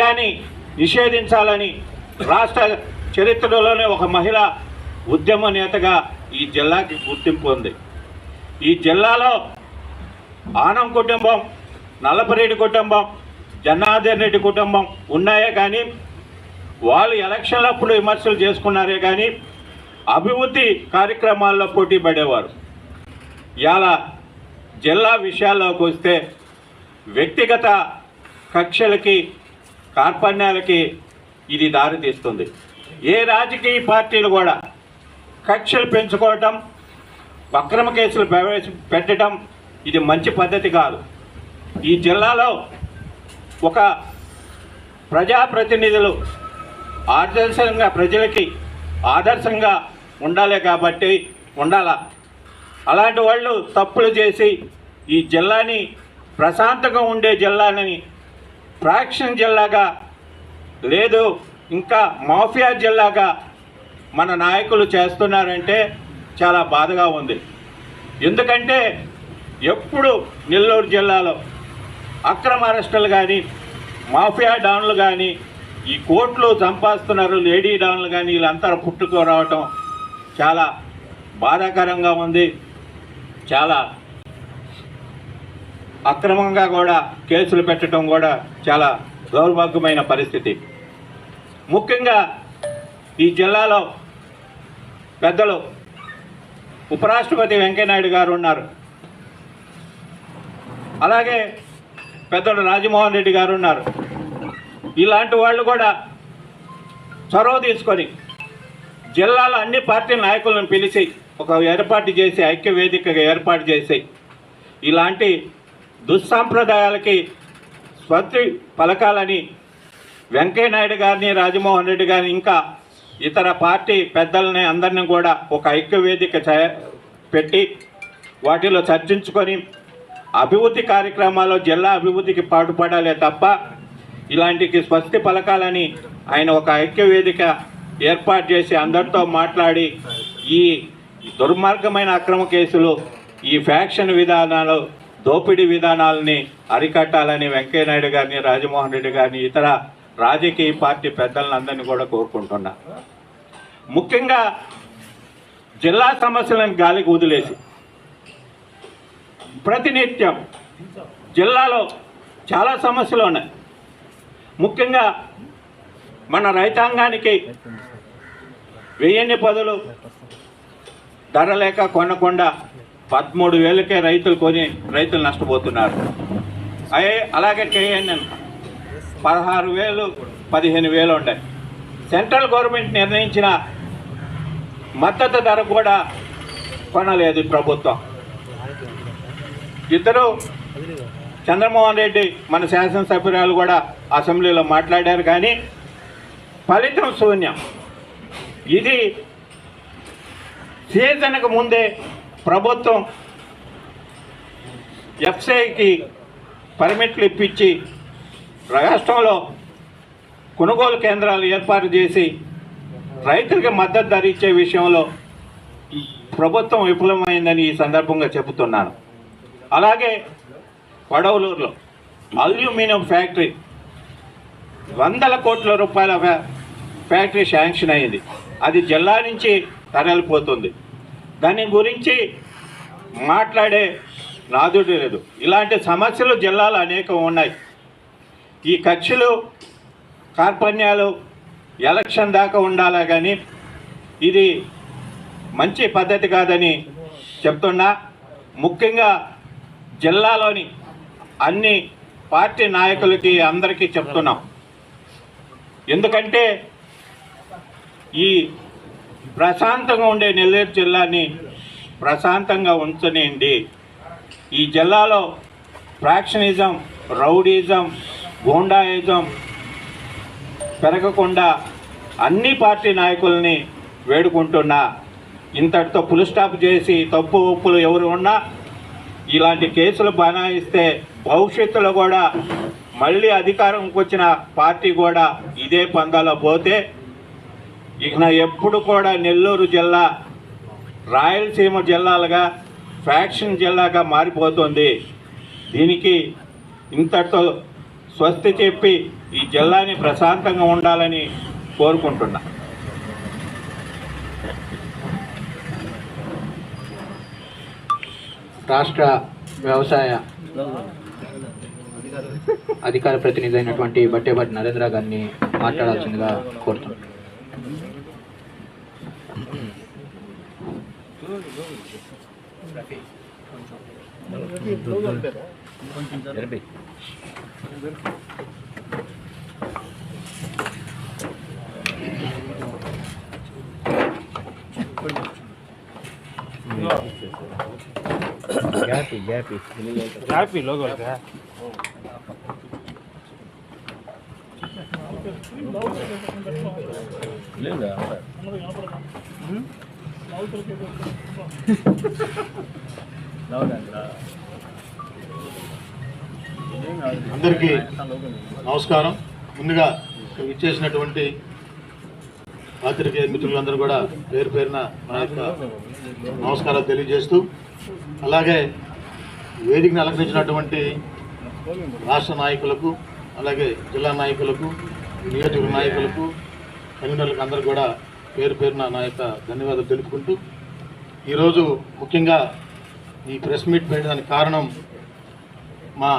మద్యాన్ని నిషేధించాలని రాష్ట్ర చరిత్రలోనే ఒక మహిళ ఉద్యమ నేతగా ఈ జిల్లాకి గుర్తింపు ఉంది. ఈ జిల్లాలో ఆనం కుటుంబం నల్లపరెడ్డి కుటుంబం జనార్దన్ రెడ్డి కుటుంబం ఉన్నాయే కానీ వాళ్ళు ఎలక్షన్లప్పుడు విమర్శలు చేసుకున్నారే కానీ అభివృద్ధి కార్యక్రమాల్లో పోటీ పడేవారు. ఇలా జిల్లా విషయాల్లోకి వస్తే వ్యక్తిగత కక్షలకి కార్పణ్యాలకి ఇది దారితీస్తుంది ఏ రాజకీయ పార్టీలు కూడా కక్షలు పెంచుకోవటం అక్రమ కేసులు ప్రవేశ పెట్టడం ఇది మంచి పద్ధతి కాదు. ఈ జిల్లాలో ఒక ప్రజాప్రతినిధులు ఆదర్శంగా ప్రజలకి ఆదర్శంగా ఉండాలి కాబట్టి ఉండాలా. అలాంటి వాళ్ళు తప్పులు చేసి ఈ జిల్లాని ప్రశాంతంగా ఉండే జిల్లాని ప్రాక్షన్ జిల్లాగా లేదు ఇంకా మాఫియా జిల్లాగా మన నాయకులు చేస్తున్నారంటే చాలా బాధగా ఉంది. ఎందుకంటే ఎప్పుడు నెల్లూరు జిల్లాలో అక్రమ అరెస్టులు కానీ మాఫియా డాన్లు కానీ ఈ కోర్టులు సంపాదిస్తున్నారు లేడీ డాన్లు కానీ వీళ్ళంతా పుట్టుకు రావటం చాలా బాధాకరంగా ఉంది. చాలా అక్రమంగా కూడా కేసులు పెట్టడం కూడా చాలా దౌర్భాగ్యమైన పరిస్థితి. ముఖ్యంగా ఈ జిల్లాలో పెద్దలు ఉపరాష్ట్రపతి వెంకయ్యనాయుడు గారు ఉన్నారు. అలాగే పెద్దలు రాజమోహన్ రెడ్డి గారు ఉన్నారు. ఇలాంటి వాళ్ళు కూడా చొరవ తీసుకొని జిల్లాలో అన్ని పార్టీ నాయకులను పిలిచి ఒక ఏర్పాటు చేసి ఐక్య వేదికగా ఏర్పాటు చేసి ఇలాంటి దుస్సాంప్రదాయాలకి స్వస్తి పలకాలని వెంకయ్యనాయుడు గారిని రాజమోహన్ రెడ్డి గారిని ఇంకా ఇతర పార్టీ పెద్దలని అందరిని కూడా ఒక ఐక్యవేదిక పెట్టి వాటిలో చర్చించుకొని అభివృద్ధి కార్యక్రమాల్లో జిల్లా అభివృద్ధికి పాటుపడాలే తప్ప ఇలాంటికి స్వస్తి పలకాలని ఆయన ఒక ఐక్యవేదిక ఏర్పాటు చేసి అందరితో మాట్లాడి ఈ దుర్మార్గమైన అక్రమ కేసులు ఈ ఫ్యాక్షన్ విధానాలు దోపిడీ విధానాలని అరికట్టాలని వెంకయ్యనాయుడు గారిని రాజమోహన్ రెడ్డి గారిని ఇతర రాజకీయ పార్టీ పెద్దలందరినీ కూడా కోరుకుంటున్నా. ముఖ్యంగా జిల్లా సమస్యలను గాలికి వదిలేసి ప్రతినిత్యం జిల్లాలో చాలా సమస్యలు ఉన్నాయి. ముఖ్యంగా మన రైతాంగానికి వెయ్యిన్ని పదులు ధర లేక కొనకుండా పదమూడు వేలకే రైతులు కొని రైతులు నష్టపోతున్నారు. అయ్యే అలాగే కేఎన్ఎన్. పదహారు వేలు పదిహేను వేలు ఉంటాయి సెంట్రల్ గవర్నమెంట్ నిర్ణయించిన మద్దతు ధర కూడా కొనలేదు ప్రభుత్వం. ఇద్దరు చంద్రమోహన్ రెడ్డి మన శాసనసభ్యురాలు కూడా అసెంబ్లీలో మాట్లాడారు కానీ ఫలితం శూన్యం. ఇది సీజన్కు ముందే ప్రభుత్వం ఎఫ్సీఐకి పర్మిట్లు ఇప్పించి రాష్ట్రంలో కొనుగోలు కేంద్రాలు ఏర్పాటు చేసి రైతులకి మద్దతు ధర ఇచ్చే విషయంలో ప్రభుత్వం విఫలమైందని ఈ సందర్భంగా చెబుతున్నాను. అలాగే వడవలూరులో అల్యూమినియం ఫ్యాక్టరీ వందల కోట్ల రూపాయల ఫ్యా- ఫ్యాక్టరీ శాంక్షన్ అయింది. అది జిల్లా నుంచి తరలిపోతుంది. దాని గురించి మాట్లాడే నాదుడు లేదు. ఇలాంటి సమస్యలు జిల్లాలో అనేకం ఉన్నాయి. ఈ ఖర్చులు కార్పణ్యాలు ఎలక్షన్ దాకా ఉండాలా కానీ ఇది మంచి పద్ధతి కాదని చెప్తున్నా. ముఖ్యంగా జిల్లాలోని అన్ని పార్టీ నాయకులకి అందరికీ చెప్తున్నాం. ఎందుకంటే ఈ ప్రశాంతంగా ఉండే నెల్లూరు జిల్లాని ప్రశాంతంగా ఉంచనియండి. ఈ జిల్లాలో ఫ్రాక్షనిజం రౌడీజం గోండాయిజం పెరగకుండా అన్ని పార్టీ నాయకుల్ని వేడుకుంటున్నా. ఇంతటితో పులు స్టాప్ చేసి తప్పు ఒప్పులు ఎవరు ఉన్నా ఇలాంటి కేసులు బనాయిస్తే భవిష్యత్తులో కూడా మళ్ళీ అధికారంకి వచ్చిన పార్టీ కూడా ఇదే పందాలో పోతే ఇక ఎప్పుడు కూడా నెల్లూరు జిల్లా రాయలసీమ జిల్లాలుగా ఫ్యాక్షన్ జిల్లాగా మారిపోతుంది. దీనికి ఇంతటితో స్వస్తి చెప్పి ఈ జిల్లాని ప్రశాంతంగా ఉండాలని కోరుకుంటున్నా. రాష్ట్ర వ్యవసాయ అధికార ప్రతినిధి అయినటువంటి బట్టేపట్టి నరేంద్ర గారిని మాట్లాడాల్సిందిగా కోరుతున్నాను. Gappy, gappy. Gappy, logo. Linda. Hmm? అందరికీ నమస్కారం. ముందుగా ఇచ్చేసినటువంటి పాత్రికేయ మిత్రులందరూ కూడా పేరు పేరున నా యొక్క నమస్కారాలు తెలియజేస్తూ అలాగే వేదికను అలంకరించినటువంటి రాష్ట్ర నాయకులకు అలాగే జిల్లా నాయకులకు నియోజకవర్గ నాయకులకు కన్వీనర్లకు అందరూ కూడా పేరు పేరున నా యొక్క ధన్యవాదాలు తెలుపుకుంటూ ఈరోజు ముఖ్యంగా ఈ ప్రెస్ మీట్ పెట్టడానికి కారణం మా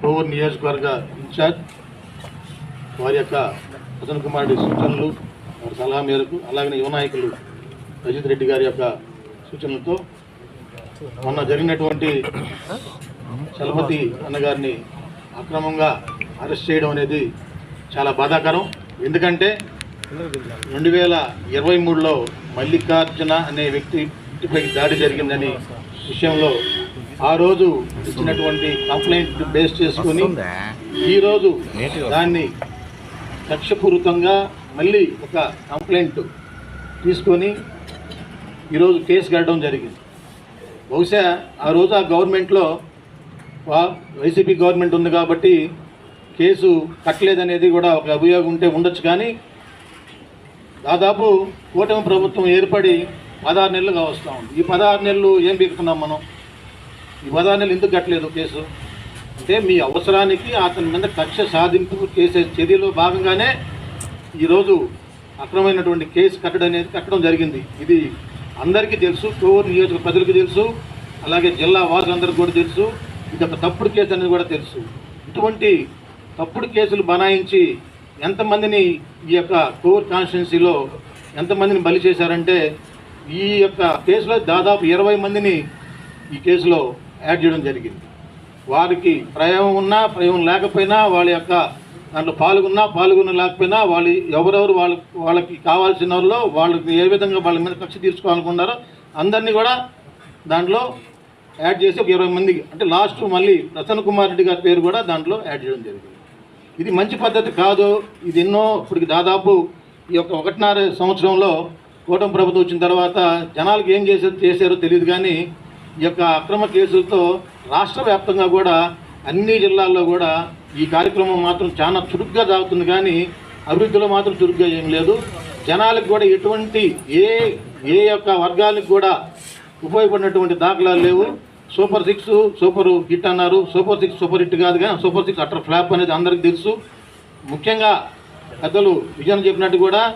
కోవూరు నియోజకవర్గ ఇన్ఛార్జ్ వారి యొక్క వసంత్ కుమార్ రెడ్డి సూచనలు వారి సలహా మేరకు అలాగే యువ నాయకులు రజిత్ రెడ్డి గారి యొక్క సూచనలతో మొన్న జరిగినటువంటి చలపతి అన్నగారిని అక్రమంగా అరెస్ట్ చేయడం అనేది చాలా బాధాకరం. ఎందుకంటే రెండు వేల ఇరవై మూడులో మల్లికార్జున అనే వ్యక్తి ఇంటిపై దాడి జరిగిందని విషయంలో ఆ రోజు ఇచ్చినటువంటి కంప్లైంట్ బేస్ చేసుకొని ఈరోజు దాన్ని కక్షపూరితంగా మళ్ళీ ఒక కంప్లైంట్ తీసుకొని ఈరోజు కేసు కట్టడం జరిగింది. బహుశా ఆ రోజు ఆ గవర్నమెంట్లో వైసీపీ గవర్నమెంట్ ఉంది కాబట్టి కేసు కట్టలేదనేది కూడా ఒక అభియోగం ఉంటే ఉండొచ్చు కానీ దాదాపు కూటమి ప్రభుత్వం ఏర్పడి పదహారు నెలలుగా వస్తూ ఉంది. ఈ పదహారు నెలలు ఏం బీకుతున్నాం మనం? ఈ పదహారు నెలలు ఎందుకు కట్టలేదు కేసు? అంటే మీ అవసరానికి అతని మీద కక్ష సాధింపు చేసే చర్యలో భాగంగానే ఈరోజు అక్రమమైనటువంటి కేసు కట్టడం అనేది కట్టడం జరిగింది. ఇది అందరికీ తెలుసు కోవూరు నియోజక ప్రజలకు తెలుసు అలాగే జిల్లా వాసులందరికీ కూడా తెలుసు. ఇది ఒక తప్పుడు కేసు అనేది కూడా తెలుసు. ఇటువంటి తప్పుడు కేసులు బనాయించి ఎంతమందిని ఈ యొక్క కోర్ కాన్స్టిట్యున్సీలో ఎంతమందిని బలి చేశారంటే ఈ యొక్క కేసులో దాదాపు ఇరవై మందిని ఈ కేసులో యాడ్ చేయడం జరిగింది. వారికి ప్రయోగం ఉన్నా ప్రయోగం లేకపోయినా వాళ్ళ యొక్క దాంట్లో పాల్గొన్నా పాల్గొన లేకపోయినా వాళ్ళు ఎవరెవరు వాళ్ళ వాళ్ళకి కావాల్సిన వాళ్ళలో వాళ్ళకి ఏ విధంగా వాళ్ళ మీద కక్ష తీర్చుకోవాలనుకున్నారో అందరినీ కూడా దాంట్లో యాడ్ చేసి ఒక ఇరవై మందికి అంటే లాస్ట్ మళ్ళీ ప్రసన్న కుమార్ రెడ్డి గారి పేరు కూడా దాంట్లో యాడ్ చేయడం జరిగింది. ఇది మంచి పద్ధతి కాదు. ఇది ఎన్నో ఇప్పటికి దాదాపు ఈ యొక్క ఒకటిన్నర సంవత్సరంలో కూటమి ప్రభుత్వం వచ్చిన తర్వాత జనాలకు ఏం చేసారు చేశారో తెలియదు కానీ ఈ యొక్క అక్రమ కేసులతో రాష్ట్ర వ్యాప్తంగా కూడా అన్ని జిల్లాల్లో కూడా ఈ కార్యక్రమం మాత్రం చాలా చురుగ్గా సాగుతుంది కానీ అభివృద్ధిలో మాత్రం చురుగ్గా ఏం లేదు. జనాలకు కూడా ఎటువంటి ఏ ఏ యొక్క వర్గాలకు కూడా ఉపయోగపడినటువంటి దాఖలాలు లేవు. సూపర్ సిక్స్ సూపర్ హిట్ అన్నారు. సూపర్ సిక్స్ సూపర్ హిట్ కాదు కానీ సూపర్ సిక్స్ అటర్ ఫ్లాప్ అనేది అందరికీ తెలుసు. ముఖ్యంగా పెద్దలు విజయం చెప్పినట్టు కూడా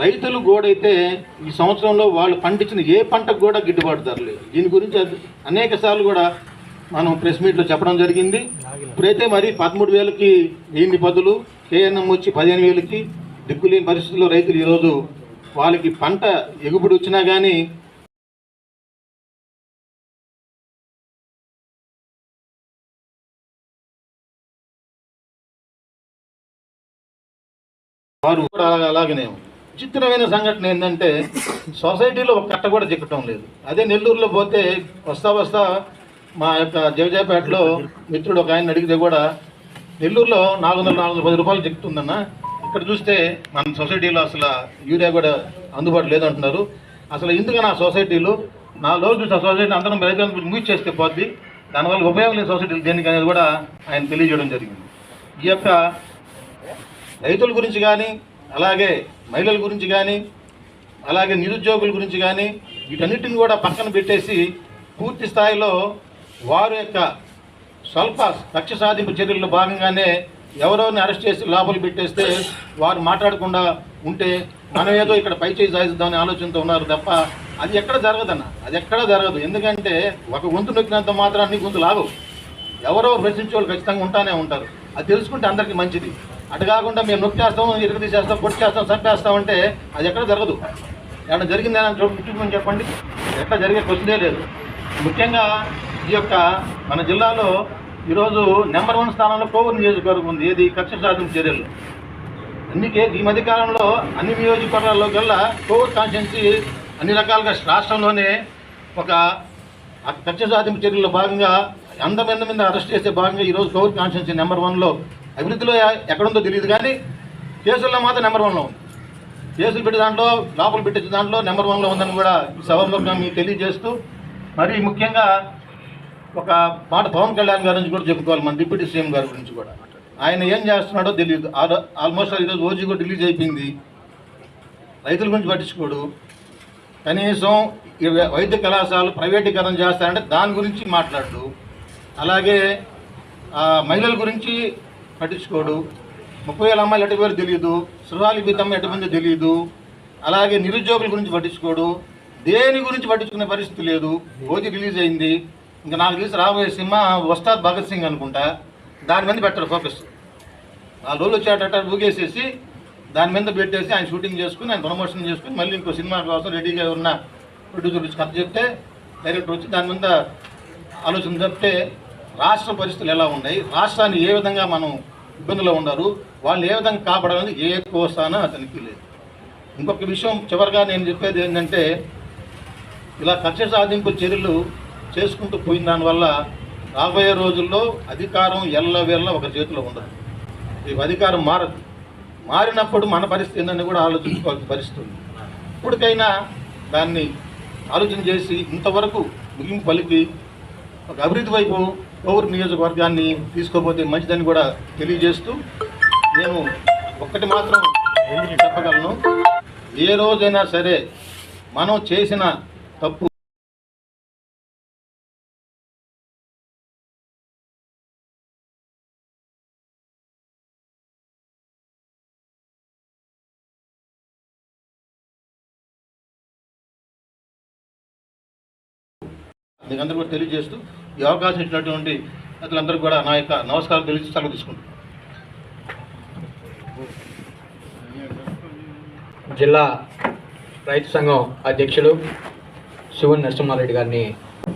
రైతులు కూడా ఈ సంవత్సరంలో వాళ్ళు పండించిన ఏ పంటకు కూడా గిట్టుబాటు ధర దీని గురించి అది- అనేక సార్లు కూడా మనం ప్రెస్ మీట్లో చెప్పడం జరిగింది. ఇప్పుడైతే మరి పదమూడు వేలకి ఎన్ని పదులు కేఎన్ఎం వచ్చి పదిహేను వేలకి దిక్కులేని పరిస్థితుల్లో రైతులు ఈరోజు వాళ్ళకి పంట ఎగుబడి వచ్చినా కానీ వారు కూడా అలాగనే విచిత్రమైన సంఘటన ఏంటంటే సొసైటీలో ఒక కట్ట కూడా చిక్కటం లేదు. అదే నెల్లూరులో పోతే వస్తా వస్తా మా యొక్క జవజాపేటలో మిత్రుడు ఒక ఆయన అడిగితే కూడా నెల్లూరులో నాలుగు వందల నాలుగు వందల పది రూపాయలు చిక్కుతుందన్న ఇక్కడ చూస్తే మన సొసైటీలో అసలు యూరియా కూడా అందుబాటు లేదంటున్నారు. అసలు ఎందుకు నా సొసైటీలో? నా రోజు చూసిన సొసైటీ అందరం రైతులను మూజ్ చేస్తే పోద్ది. దానివల్ల ఉపయోగం లేని సొసైటీలు దేనికి అనేది కూడా ఆయన తెలియజేయడం జరిగింది. ఈ యొక్క రైతుల గురించి కానీ అలాగే మహిళల గురించి కానీ అలాగే నిరుద్యోగుల గురించి కానీ వీటన్నిటిని కూడా పక్కన పెట్టేసి పూర్తి స్థాయిలో వారి యొక్క స్వల్ప కక్ష సాధింపు చర్యల్లో భాగంగానే ఎవరోని అరెస్ట్ చేసి లోపల పెట్టేస్తే వారు మాట్లాడకుండా ఉంటే మనం ఏదో ఇక్కడ పై చేయి సాధిద్దామని ఆలోచనతో ఉన్నారు తప్ప అది ఎక్కడ జరగదన్న అది ఎక్కడ జరగదు. ఎందుకంటే ఒక గొంతు నొక్కినంత మాత్రం అన్ని గొంతు లాగవు. ఎవరో ప్రశ్నించే వాళ్ళు ఖచ్చితంగా ఉంటానే ఉంటారు. అది తెలుసుకుంటే అందరికీ మంచిది. అటు కాకుండా మేము నొక్కేస్తాం ఇరుగు తీసేస్తాం కొట్టేస్తాం చంపేస్తాం అంటే అది ఎక్కడ జరగదు. ఏమన్నా జరిగిందని చూపించమని చెప్పండి. ఎక్కడ జరిగే క్వశ్చనే లేదు. ముఖ్యంగా ఈ యొక్క మన జిల్లాలో ఈరోజు నెంబర్ వన్ స్థానంలో కోవూరు నియోజకవర్గం ఉంది. ఏది? కక్ష సాధన చర్యలు. అందుకే ఈ మధ్యకాలంలో అన్ని నియోజకవర్గాల్లో కల్లా కోవిడ్ కాన్స్టిట్యున్సీ అన్ని రకాలుగా రాష్ట్రంలోనే ఒక కక్ష సాధింపు చర్యల్లో భాగంగా అందమైన మీద అరెస్ట్ చేసే భాగంగా ఈరోజు కోవిడ్ కాన్స్టిట్యున్సీ నెంబర్ వన్లో అభివృద్ధిలో ఎక్కడుందో తెలియదు కానీ కేసుల్లో మాత్రం నెంబర్ వన్లో ఉంది. కేసులు పెట్టే దాంట్లో లోపల పెట్టే దాంట్లో నెంబర్ వన్లో ఉందని కూడా ఈ సభలో మీకు తెలియజేస్తూ మరి ముఖ్యంగా ఒక మాట పవన్ కళ్యాణ్ గారి నుంచి కూడా చెప్పుకోవాలి మన డిప్యూటీ సీఎం గారి గురించి కూడా. ఆయన ఏం చేస్తున్నాడో తెలియదు. ఆల్- ఆల్మోస్ట్ ఈరోజు ఓజీ కూడా రిలీజ్ అయిపోయింది. రైతుల గురించి పట్టించుకోడు. కనీసం వైద్య కళాశాలలు ప్రైవేటీకరణ చేస్తారంటే దాని గురించి మాట్లాడు. అలాగే మహిళల గురించి పట్టించుకోడు. ముప్పై వేల అమ్మాయిలు ఎటు పేరు తెలియదు. శృహాలి బీతమ్మ ఎటుమంది తెలియదు. అలాగే నిరుద్యోగుల గురించి పట్టించుకోడు. దేని గురించి పట్టించుకునే పరిస్థితి లేదు. ఓజీ రిలీజ్ అయింది. ఇంకా నాకు తెలిసి రాబోయే సినిమా వస్తాద్ భగత్ సింగ్ అనుకుంటా. దాని మీద పెట్టరు ఫోకస్. ఆ రోజులు వచ్చేటట్టు ఊగేసేసి దాని మీద పెట్టేసి ఆయన షూటింగ్ చేసుకుని ఆయన ప్రమోషన్ చేసుకుని మళ్ళీ ఇంకో సినిమా కోసం రెడీగా ఉన్న ప్రొడ్యూసర్ వచ్చి కథ చెప్తే డైరెక్టర్ వచ్చి దాని మీద ఆలోచన చెప్తే రాష్ట్ర పరిస్థితులు ఎలా ఉన్నాయి? రాష్ట్రాన్ని ఏ విధంగా మనం ఇబ్బందులో ఉన్నారు? వాళ్ళు ఏ విధంగా కాపాడాలని ఏ కోస్తానో అతనికి లేదు. ఇంకొక విషయం చివరిగా నేను చెప్పేది ఏంటంటే ఇలా కక్ష సాధింపు చర్యలు చేసుకుంటూ పోయిన దానివల్ల రాబోయే రోజుల్లో అధికారం ఎల్లవేళ్ళ ఒక చేతిలో ఉండదు. ఈ అధికారం మారదు. మారినప్పుడు మన పరిస్థితి ఏందని కూడా ఆలోచించుకోవాల్సిన పరిస్థితి ఉంది. ఇప్పటికైనా దాన్ని ఆలోచన చేసి ఇంతవరకు ముగింపు పలికి ఒక అభివృద్ధి వైపు పౌరు నియోజకవర్గాన్ని తీసుకోపోతే మంచిదని కూడా తెలియజేస్తూ నేను ఒక్కటి మాత్రం చెప్పగలను? ఏ రోజైనా సరే మనం చేసిన తప్పు మీకు అందరూ కూడా తెలియజేస్తూ ఈ అవకాశం ఇచ్చినటువంటి అతలందరూ కూడా నా యొక్క నమస్కారం తెలియజేసి సెలవు తీసుకుంటున్నాను. జిల్లా రైతు సంఘం అధ్యక్షులు శివన్ నరసింహారెడ్డి గారిని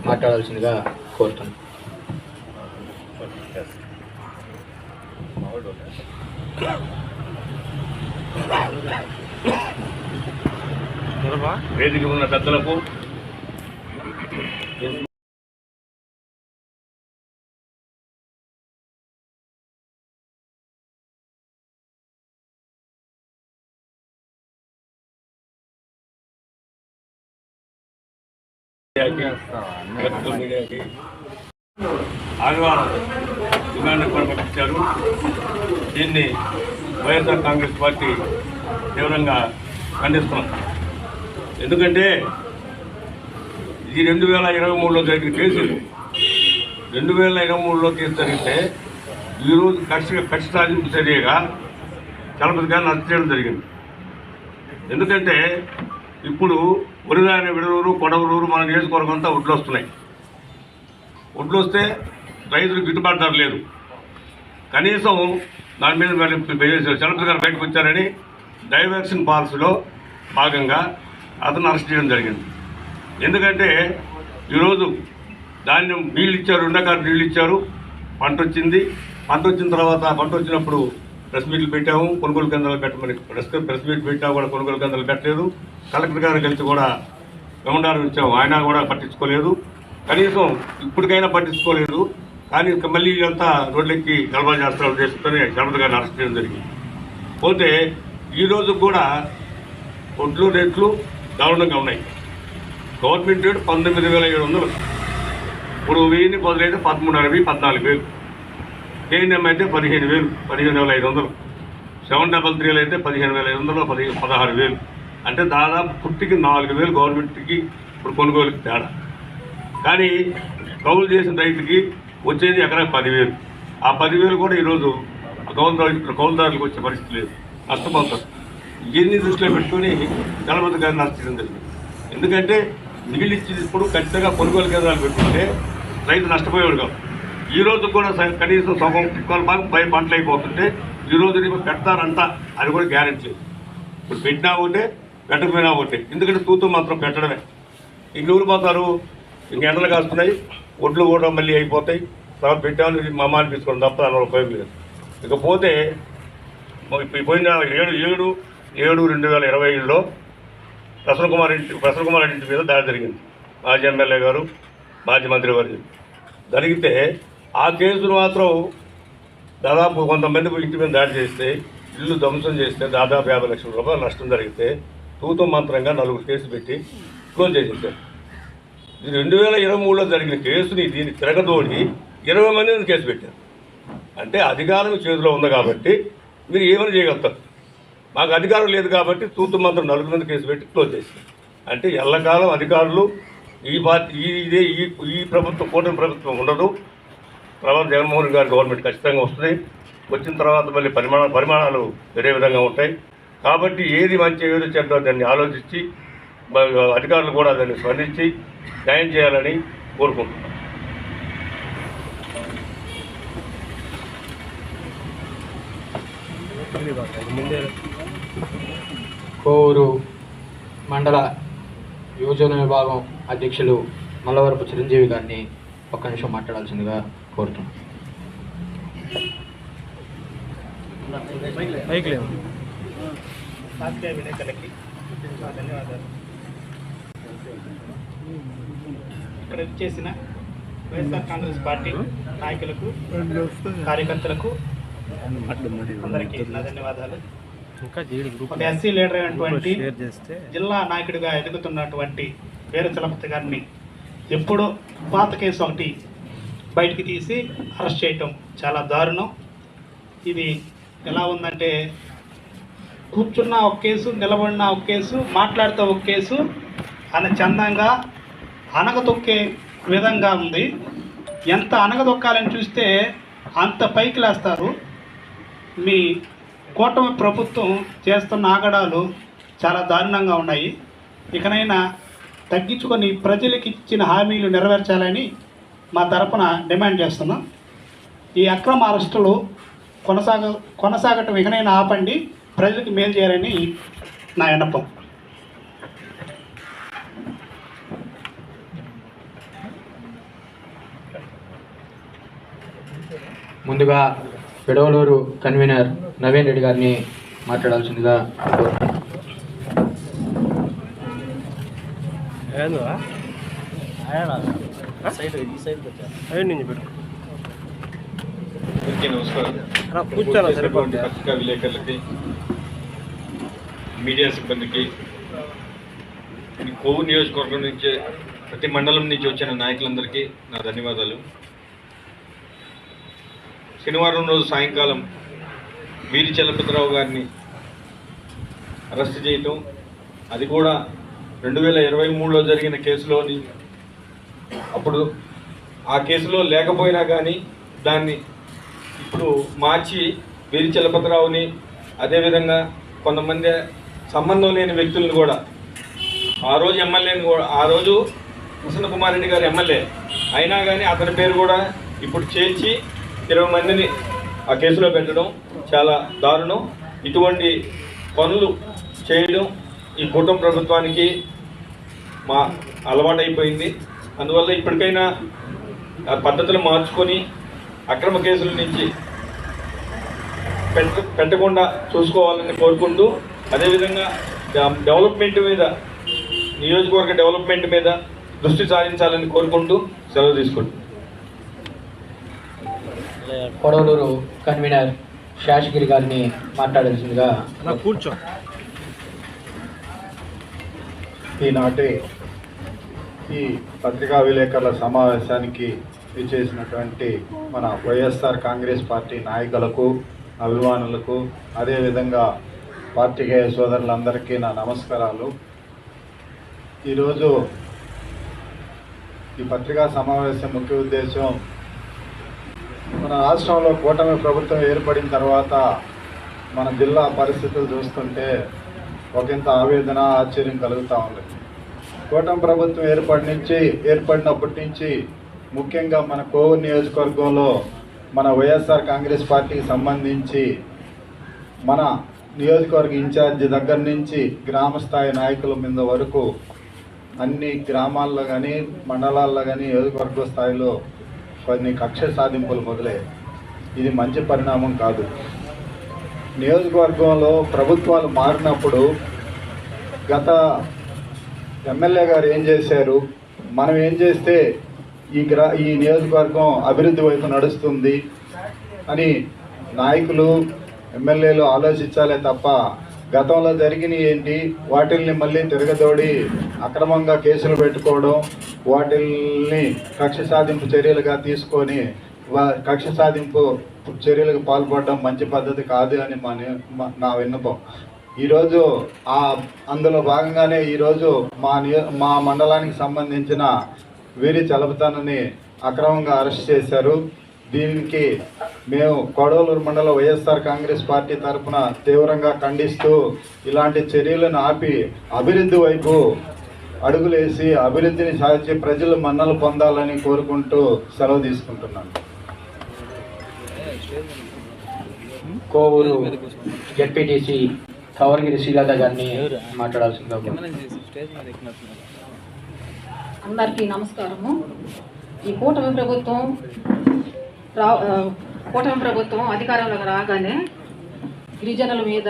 మాట్లాడాల్సిందిగా కోరుతున్నాను. వేదిక ఉన్న పెద్దలకు ఎలక్ట్రికల్ మీడియాకి. ఆదివారం డిమాండ్ పంపించారు దీన్ని వైఎస్ఆర్ కాంగ్రెస్ పార్టీ తీవ్రంగా ఖండిస్తున్నాం. ఎందుకంటే ఇది రెండు వేల ఇరవై మూడులో జరిగిన కేసులు రెండు వేల ఇరవై మూడులో కేసు జరిగితే ఈరోజు కక్ష కక్ష సాధింపు చర్యగా చలపతి గారిని అరెస్ట్ చేయడం జరిగింది. ఎందుకంటే ఇప్పుడు ఉరిదాని విడలూరు కొడవలూరు మన నియోజకవర్గం అంతా ఒడ్లు వస్తున్నాయి. ఒడ్లు వస్తే రైతులు గిట్టుబాటు ధర లేదు. కనీసం దాని మీద చలపతి గారు బయటకు వచ్చారని డైవర్షన్ పాలసీలో భాగంగా అతను అరెస్ట్ చేయడం జరిగింది. ఎందుకంటే ఈరోజు ధాన్యం నీళ్ళు ఇచ్చారు ఎండాకాలం నీళ్ళు ఇచ్చారు పంట వచ్చింది. పంట వచ్చిన తర్వాత పంట వచ్చినప్పుడు ప్రెస్ మీట్లు పెట్టాము కొనుగోలు కేంద్రాలు పెట్టమని ప్రెస్ ప్రెస్ మీట్ పెట్టా కూడా కొనుగోలు కేంద్రాలు పెట్టలేదు. కలెక్టర్ గారు కలిసి కూడా మెమండారం ఇచ్చాము. ఆయన కూడా పట్టించుకోలేదు. కనీసం ఇప్పటికైనా పట్టించుకోలేదు. కానీ మళ్ళీ ఇదంతా రోడ్లెక్కి గలబా చేస్తారు ఉద్దేశంతోనే గణపతి గారిని అరెస్ట్ చేయడం జరిగింది. పోతే ఈరోజు కూడా ఒడ్లు రేట్లు దారుణంగా ఉన్నాయి. గవర్నమెంట్ రేటు పంతొమ్మిది వేల ఏడు వందలు ఇప్పుడు వెయ్యిని బదులైతే పదమూడు అరవై పద్నాలుగు వేలు. కేఎన్ఎం అయితే పదిహేను వేలు పదిహేను వేల ఐదు వందలు. సెవెన్ డబల్ త్రీలు అయితే పదిహేను వేల ఐదు వందలు పదిహేను పదహారు వేలు. అంటే దాదాపు పుట్టికి నాలుగు వేలు గవర్నమెంట్కి ఇప్పుడు కొనుగోలుకి తేడా. కానీ కౌలు చేసిన రైతుకి వచ్చేది ఎకరాకి పదివేలు. ఆ పదివేలు కూడా ఈరోజు కౌలుదారు కౌలుదారులకు వచ్చే పరిస్థితి లేదు. నష్టపోతారు ఇవన్నీ దృష్టిలో పెట్టుకొని చాలా గారిని నష్టం జరిగింది. ఎందుకంటే మిగిలిచ్చినప్పుడు ఖచ్చితంగా కొనుగోలు కేంద్రాలు పెట్టుకుంటే రైతు నష్టపోయేవాడు కాదు. ఈ రోజు కూడా కనీసం సగం ముక్కల భాగం పై పంటలు అయిపోతుంటే ఈ రోజు నీకు పెడతారంట అది కూడా గ్యారంటీ ఇప్పుడు పెట్టినా ఉంటే పెట్టకపోయినా ఒకటి. ఎందుకంటే తూతూ మాత్రం పెట్టడమే. ఇంకెవరు పోతారు ఇంక ఎండలు కాస్తున్నాయి ఒడ్లు కూడా మళ్ళీ అయిపోతాయి. తర్వాత పెట్టామని మమ్మ అనిపించుకోవడం తప్ప దానివల్ల ఉపయోగం లేదు. ఇకపోతే ఇప్పుడు పోయిన ఏడు ఏడు ఏడు రెండు వేల ఇరవై ఏడులో ప్రసన్న కుమార్ ఇంటి ప్రసన్న కుమార్ ఇంటి మీద దాడి జరిగింది. మాజీ ఎమ్మెల్యే గారు మాజీ మంత్రి గారు జరిగితే ఆ కేసును మాత్రం దాదాపు కొంతమంది ఇంటి మీద దాడి చేస్తే ఇల్లు ధ్వంసం చేస్తే దాదాపు యాభై లక్షల రూపాయలు నష్టం జరిగితే తూతం మంత్రంగా నలుగురు కేసు పెట్టి క్లోజ్ చేసేసారు ఇది రెండు వేల ఇరవై మూడులో జరిగిన కేసుని దీన్ని తిరగదోడి ఇరవై మంది కేసు పెట్టారు. అంటే అధికారం చేతిలో ఉంది కాబట్టి మీరు ఏమైనా చేయగలుగుతారు? మాకు అధికారం లేదు కాబట్టి తూతు మంత్రం నలుగురు మంది కేసు పెట్టి క్లోజ్ చేశారు. అంటే ఎల్లకాలం అధికారులు ఈ పార్టీ ఈ ఇదే ఈ ఈ ప్రభుత్వం కూటమి ప్రభుత్వం ఉండదు. తర్వాత జగన్మోహన్ గారి గవర్నమెంట్ ఖచ్చితంగా వస్తుంది. వచ్చిన తర్వాత మళ్ళీ పరిమాణ పరిమాణాలు వేరే విధంగా ఉంటాయి. కాబట్టి ఏది మంచి ఏది చెడ్డ దాన్ని ఆలోచించి అధికారులు కూడా దాన్ని స్పందించి న్యాయం చేయాలని కోరుకుంటున్నాను కోవూరు మండల యువజన విభాగం అధ్యక్షులు మల్లవరపు చిరంజీవి గారిని ఒక్క నిమిషం మాట్లాడాల్సిందిగా కోరుతున్నాం. పాత్రికేయ విలేకరులకి నా ధన్యవాదాలు ఇక్కడ చేసిన వైఎస్ఆర్ కాంగ్రెస్ పార్టీ నాయకులకు కార్యకర్తలకు అందరికీ నా ధన్యవాదాలు. ఒక ఎస్సీ లీడర్ అయినటువంటి జిల్లా నాయకుడిగా ఎదుగుతున్నటువంటి వీర చలపతి గారిని ఎప్పుడో పాత కేసు ఒకటి బయటికి తీసి అరెస్ట్ చేయటం చాలా దారుణం. ఇది ఎలా ఉందంటే కూర్చున్న ఒక కేసు నిలబడిన ఒక కేసు మాట్లాడితే ఒక కేసు అని చందంగా అనగదొక్కే విధంగా ఉంది. ఎంత అనగదొక్కాలని చూస్తే అంత పైకి లేస్తారు. మీ కూటమి ప్రభుత్వం చేస్తున్న ఆగడాలు చాలా దారుణంగా ఉన్నాయి. ఇకనైనా తగ్గించుకొని ప్రజలకు ఇచ్చిన హామీలు నెరవేర్చాలని మా తరపున డిమాండ్ చేస్తున్నాం. ఈ అక్రమ అరెస్టులు కొనసాగ కొనసాగటం ఇకనైనా ఆపండి ప్రజలకు మేలు చేయాలని నా విన్నపం ముందుగా పెడవలూరు కన్వీనర్ నవీన్ రెడ్డి గారిని మాట్లాడాల్సిందిగా పత్రికా విలేకరులకి మీడియా సిబ్బందికి ఈ కోవూరు నియోజకవర్గం నుంచి ప్రతి మండలం నుంచి వచ్చిన నాయకులందరికీ నా ధన్యవాదాలు. శనివారం రోజు సాయంకాలం వీరి చలపతిరావు గారిని అరెస్ట్ చేయటం అది కూడా రెండు వేల ఇరవై మూడులో జరిగిన కేసులోని అప్పుడు ఆ కేసులో లేకపోయినా కానీ దాన్ని ఇప్పుడు మార్చి వీరి చలపతిరావుని అదేవిధంగా కొంతమంది సంబంధం లేని వ్యక్తులను కూడా ఆ రోజు ఎమ్మెల్యేని కూడా ఆ రోజు ప్రసన్న కుమార్ రెడ్డి గారు ఎమ్మెల్యే. అయినా కానీ అతని పేరు కూడా ఇప్పుడు చేర్చి ఇరవై మందిని ఆ కేసులో పెట్టడం చాలా దారుణం. ఇటువంటి పనులు చేయడం ఈ కుటుంబ ప్రభుత్వానికి మా అలవాటైపోయింది. అందువల్ల ఇప్పటికైనా ఆ పద్ధతులు మార్చుకొని అక్రమ కేసుల నుంచి పెట్ట పెట్టకుండా చూసుకోవాలని కోరుకుంటూ అదేవిధంగా డెవలప్మెంట్ మీద నియోజకవర్గ డెవలప్మెంట్ మీద దృష్టి సారించాలని కోరుకుంటూ సెలవు తీసుకుంటాం పొడవలూరు కన్వీనర్ శాషగిరి గారిని మాట్లాడాల్సిందిగా ఈనాటి ఈ పత్రికా విలేకరుల సమావేశానికి విచ్చేసినటువంటి మన వైఎస్ఆర్ కాంగ్రెస్ పార్టీ నాయకులకు అభిమానులకు అదేవిధంగా పార్టీకేయ సోదరులందరికీ నా నమస్కారాలు. ఈరోజు ఈ పత్రికా సమావేశం ముఖ్య ఉద్దేశం మన రాష్ట్రంలో కూటమి ప్రభుత్వం ఏర్పడిన తర్వాత మన జిల్లా పరిస్థితులు చూస్తుంటే ఒకంత ఆవేదన ఆశ్చర్యం కలుగుతూ ఉంది. కూటమి ప్రభుత్వం ఏర్పడి నుంచి ఏర్పడినప్పటి నుంచి ముఖ్యంగా మన కోవూరు నియోజకవర్గంలో మన వైఎస్ఆర్ కాంగ్రెస్ పార్టీకి సంబంధించి మన నియోజకవర్గ ఇన్ఛార్జి దగ్గర నుంచి గ్రామ స్థాయి నాయకుల మీద వరకు అన్ని గ్రామాల్లో కానీ మండలాల్లో కానీ నియోజకవర్గ స్థాయిలో కొన్ని కక్ష సాధింపులు మొదలయ్యాయి. ఇది మంచి పరిణామం కాదు. నియోజకవర్గంలో ప్రభుత్వాలు మారినప్పుడు గత ఎమ్మెల్యే గారు ఏం చేశారు? మనం ఏం చేస్తే ఈ గ్రా ఈ నియోజకవర్గం అభివృద్ధి వైపు నడుస్తుంది అని నాయకులు ఎమ్మెల్యేలు ఆలోచించాలే తప్ప గతంలో జరిగినవి ఏంటి? వాటిల్ని మళ్ళీ తిరగదోడి అక్రమంగా కేసులు పెట్టుకోవడం వాటిల్ని కక్ష సాధింపు చర్యలుగా తీసుకొని కక్ష సాధింపు చర్యలకు పాల్పడడం మంచి పద్ధతి కాదు అని మా మా- నా విన్నపం. ఈరోజు ఆ అందులో భాగంగానే ఈరోజు మా మా మండలానికి సంబంధించిన వీరి చలపతనని అక్రమంగా అరెస్ట్ చేశారు. దీనికి మేము కొడవలూరు మండల వైఎస్ఆర్ కాంగ్రెస్ పార్టీ తరఫున తీవ్రంగా ఖండిస్తూ ఇలాంటి చర్యలను ఆపి అభివృద్ధి వైపు అడుగులేసి అభివృద్ధిని సాధించి ప్రజలు మన్నలు పొందాలని కోరుకుంటూ సెలవు తీసుకుంటున్నాను. కోవూరు జడ్పీటీసీ కవర్గిరి శ్రీలత గారిని మాట్లాడాల్సిందిగా అందరికీ నమస్కారము. ఈ కూటమి ప్రభుత్వం రా కూటమి ప్రభుత్వం అధికారంలోకి రాగానే గిరిజనుల మీద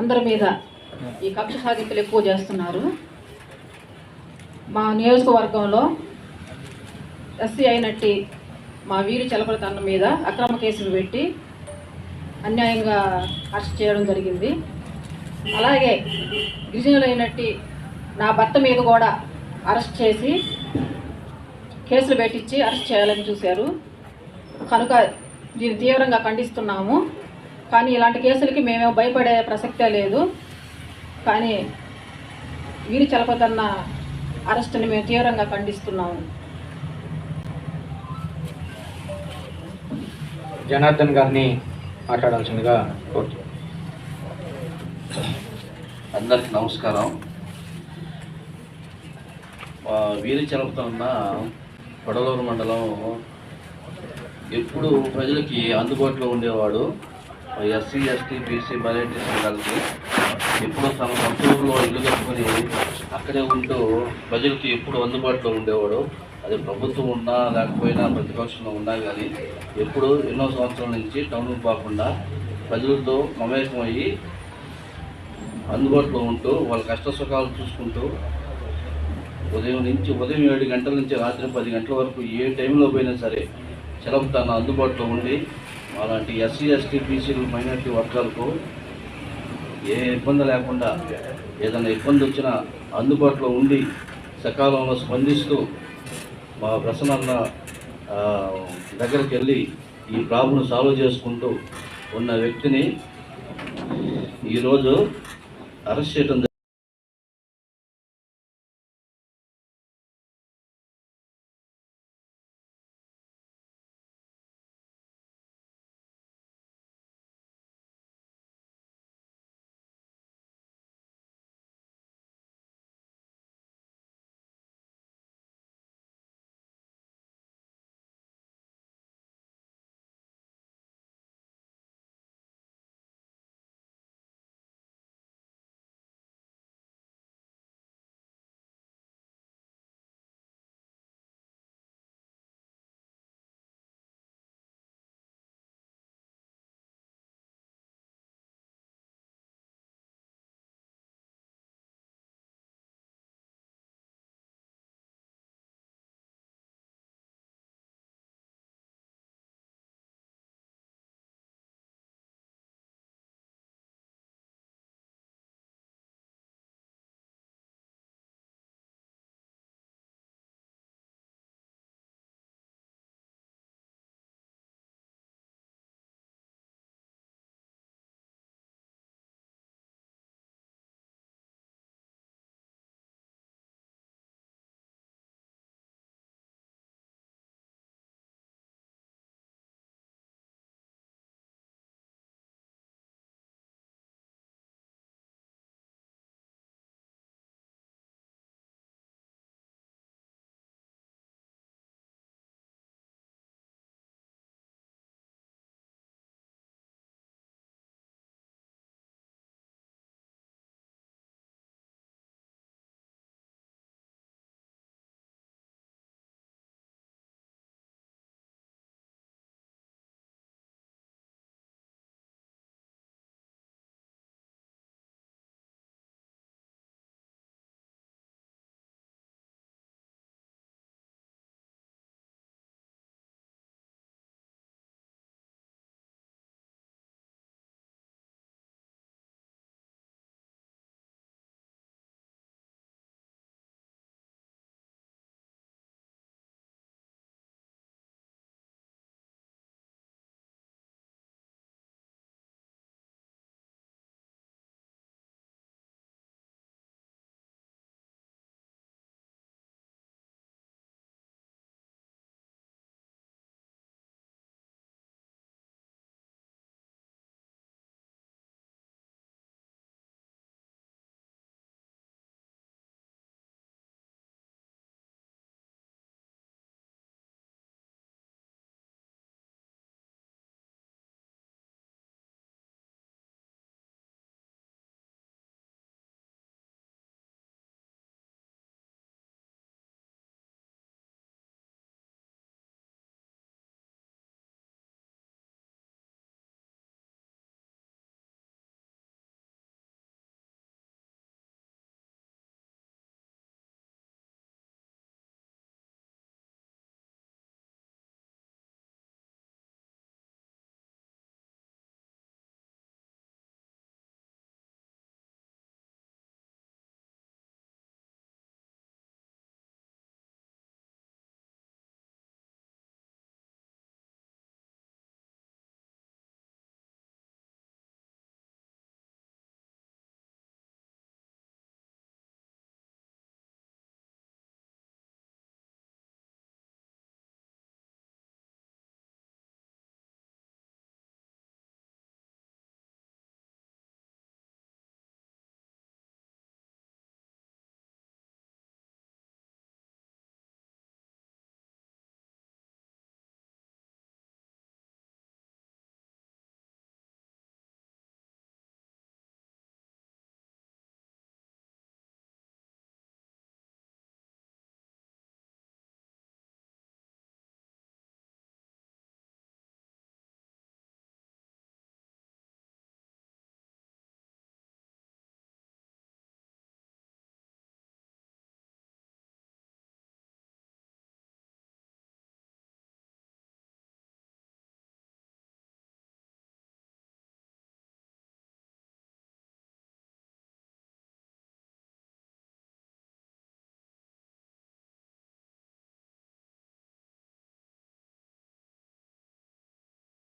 అందరి మీద ఈ కక్ష సాధింపులు ఎక్కువ చేస్తున్నారు. మా నియోజకవర్గంలో ఎస్సీ అయినట్టి మా వీరి చలపతన్న మీద అక్రమ కేసులు పెట్టి అన్యాయంగా అరెస్ట్ చేయడం జరిగింది. అలాగే గిరిజనులైనట్టి నా భర్త మీద కూడా అరెస్ట్ చేసి కేసులు పెట్టించి అరెస్ట్ చేయాలని చూశారు. కనుక దీన్ని తీవ్రంగా ఖండిస్తున్నాము. కానీ ఇలాంటి కేసులకి మేమేం భయపడే ప్రసక్తే లేదు. కానీ వీరి చలపతన్న అరెస్టుని మేము తీవ్రంగా ఖండిస్తున్నాము. జనార్దన్ గారిని మాట్లాడాల్సిందిగా కోరుతున్నాను అందరికి నమస్కారం. ఆ, వీరి ఉన్న కొడలూరు మండలం ఎప్పుడు ప్రజలకి అందుబాటులో ఉండేవాడు ఎస్సీ ఎస్టీ బీసీ మైనార్టీ సంఘాలకి. ఎప్పుడు తన సొంత ఊళ్ళో ఇల్లు కట్టుకుని అక్కడే ఉంటూ ప్రజలకి ఎప్పుడు అందుబాటులో ఉండేవాడు. అది ప్రభుత్వం ఉన్నా లేకపోయినా ప్రతిపక్షంలో ఉన్నా కానీ ఎప్పుడు ఎన్నో సంవత్సరాల నుంచి టౌన్ పోకుండా ప్రజలతో మమేకం అయ్యి అందుబాటులో ఉంటూ వాళ్ళ కష్ట సుఖాలు చూసుకుంటూ ఉదయం నుంచి ఉదయం ఏడు గంటల నుంచి రాత్రి పది గంటల వరకు ఏ టైంలో పోయినా సరే చలం తన అందుబాటులో ఉండి అలాంటి ఎస్సీ ఎస్టీ బీసీలు మైనార్టీ వర్గాలకు ఏ ఇబ్బంది లేకుండా ఏదైనా ఇబ్బంది వచ్చినా అందుబాటులో ఉండి సకాలంలో స్పందిస్తూ మా ప్రసన్న దగ్గరికి వెళ్ళి ఈ ప్రాబ్లం సాల్వ్ చేసుకుంటూ ఉన్న వ్యక్తిని ఈరోజు అరెస్ట్ చేయడం